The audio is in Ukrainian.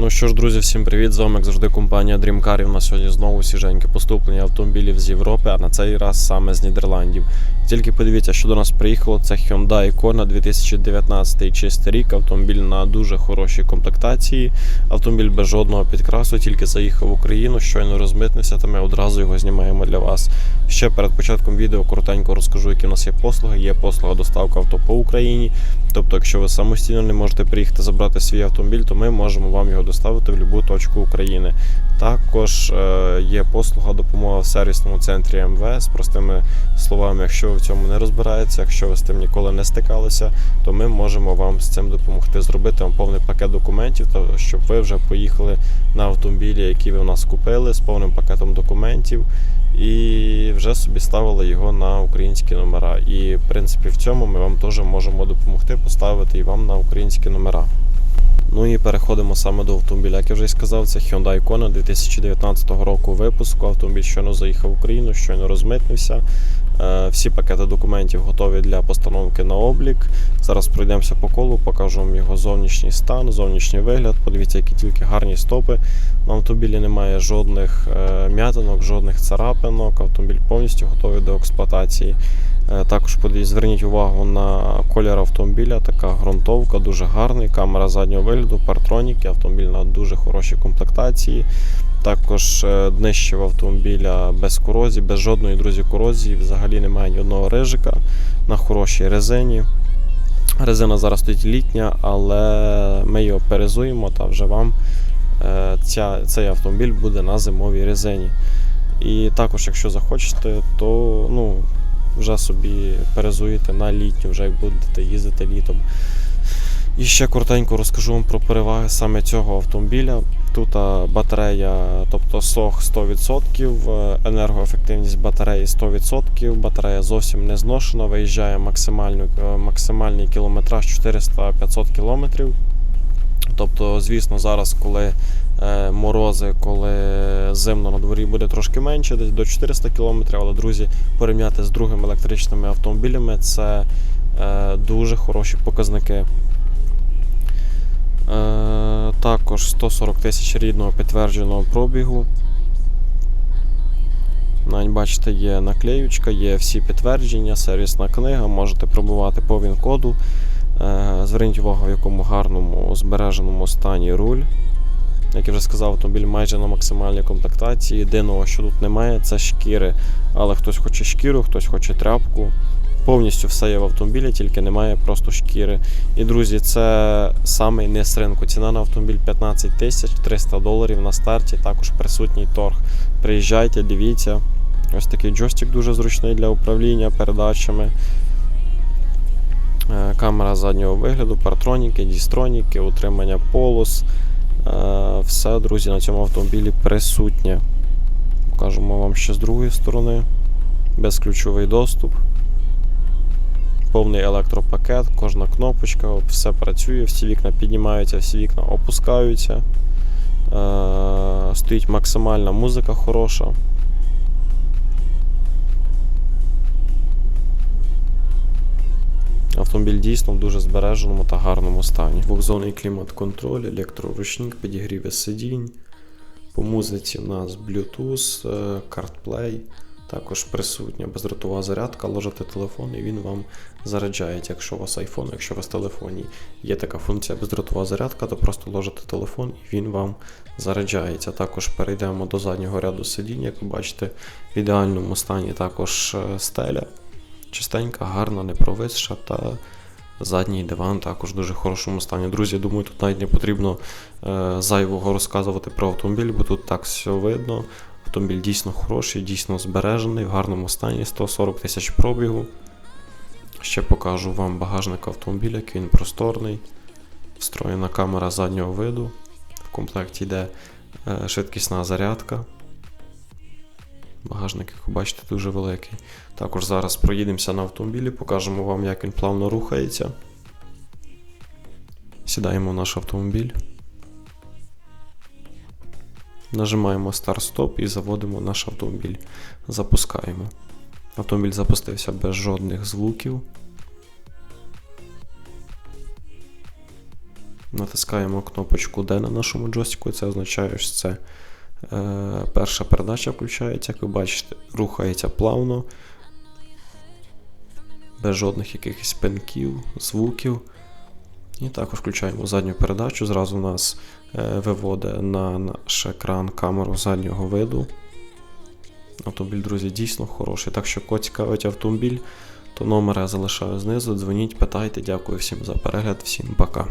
Ну що ж, друзі, всім привіт! З вами як завжди компанія Dreamcar. І У нас сьогодні знову свіженьке поступлення автомобілів з Європи, а на цей раз саме з Нідерландів. Тільки подивіться, що до нас приїхало. Це Hyundai Kona 2019 чистий рік. Автомобіль на дуже хорошій комплектації. Автомобіль без жодного підкрасу, тільки заїхав в Україну, щойно розмитнився, то ми одразу його знімаємо для вас. Ще перед початком відео коротенько розкажу, які у нас є послуги. Є послуга доставка авто по Україні. Тобто, якщо ви самостійно не можете приїхати забрати свій автомобіль, то ми можемо вам його доставити в будь-яку точку України. Також е, є послуга допомога в сервісному центрі МВС. Простими словами, якщо ви в цьому не розбираєтеся, якщо ви з тим ніколи не стикалися, то ми можемо вам з цим допомогти зробити вам повний пакет документів, щоб ви вже поїхали на автомобілі, які ви в нас купили, з повним пакетом документів. І вже собі ставили його на українські номера. І в принципі в цьому ми вам теж можемо допомогти поставити і вам на українські номера. Ну і переходимо саме до автомобіля. Як я вже й сказав, це Hyundai Kona 2019 року випуску. Автомобіль щойно заїхав в Україну, щойно розмитнився. Е, Всі пакети документів готові для постановки на облік. Зараз пройдемося по колу, покажу вам його зовнішній стан, зовнішній вигляд. Подивіться, які тільки гарні стопи. На автомобілі немає жодних е, м'ятинок, жодних царапинок. Автомобіль повністю готовий до експлуатації. Е, Також зверніть увагу на колір автомобіля. Така ґрунтовка, дуже гарний. Камера заднього вигляду, партроніки. Автомобіль на дуже хорошій комплектації. Також е, днище в автомобіля без корозії, без жодної друзі корозії. Взагалі немає ні одного рижика на хорошій резині. Резина зараз стоїть літня, але ми його перезуємо та вже вам е, ця, цей автомобіль буде на зимовій резині. І також, якщо захочете, то ну, вже собі перезуєте на літню, вже як будете їздити літом. І ще коротенько розкажу вам про переваги саме цього автомобіля. Тут батарея, тобто сох 100%, е, енергоефективність батареї 100%, батарея зовсім не зношена, виїжджає е, максимальний кілометраж 400-500 км. Тобто, звісно, зараз, коли е, морози, коли зимно на дворі буде трошки менше, десь до 400 км, але, друзі, порівняти з другими електричними автомобілями це е, дуже хороші показники. Е, також 140 тисяч рідного підтвердженого пробігу. Навіть бачите, є наклеючка, є всі підтвердження, сервісна книга, можете пробувати по він-коду. Е, Зверніть увагу, в якому гарному збереженому стані руль. Як я вже сказав, автомобіль майже на максимальній комплектації. Єдиного, що тут немає, це шкіри. Але хтось хоче шкіру, хтось хоче тряпку. Повністю все є в автомобілі, тільки немає просто шкіри. І друзі, це самий низ ринку. Ціна на автомобіль 15 тисяч 300 доларів на старті. Також присутній торг. Приїжджайте, дивіться. Ось такий джойстик дуже зручний для управління передачами. Камера заднього вигляду, партроніки, дістроніки, утримання полос. Е, Все, друзі, на цьому автомобілі присутнє. Покажемо вам ще з другої сторони. Безключовий доступ. Повний електропакет, кожна кнопочка, все працює, всі вікна піднімаються, всі вікна опускаються. Е, Стоїть максимальна музика хороша. Автомобіль дійсно в дуже збереженому та гарному стані. Двохзонний клімат-контроль, електроручник, підігріве сидінь. По музиці у нас Bluetooth, е, CarPlay, також присутня бездротова зарядка, ложите телефон і він вам заряджає. Якщо у вас iPhone, якщо у вас в телефоні є така функція бездротова зарядка, то просто ложите телефон і він вам заряджається. Також перейдемо до заднього ряду сидінь, як ви бачите, в ідеальному стані також е, стеля. Чистенька, гарна, не провисша та задній диван також в дуже хорошому стані. Друзі, думаю, тут навіть не потрібно е, зайвого розказувати про автомобіль, бо тут так все видно. Автомобіль дійсно хороший, дійсно збережений, в гарному стані, 140 тисяч пробігу. Ще покажу вам багажник автомобіля, який він просторний. Встроєна камера заднього виду. В комплекті йде е, швидкісна зарядка. Багажник, як ви бачите, дуже великий. Також зараз проїдемося на автомобілі, покажемо вам, як він плавно рухається. Сідаємо в наш автомобіль. Нажимаємо старт-стоп і заводимо наш автомобіль. Запускаємо. Автомобіль запустився без жодних звуків. Натискаємо кнопочку D на нашому джойстику, це означає, що це перша передача включається. Як ви бачите, рухається плавно, без жодних якихось пинків, звуків. І також включаємо задню передачу. Зразу нас е, виводить на наш екран камеру заднього виду. Автомобіль, друзі, дійсно хороший. Так що, кого цікавить автомобіль, то номер я залишаю знизу. Дзвоніть, питайте. Дякую всім за перегляд, всім пока.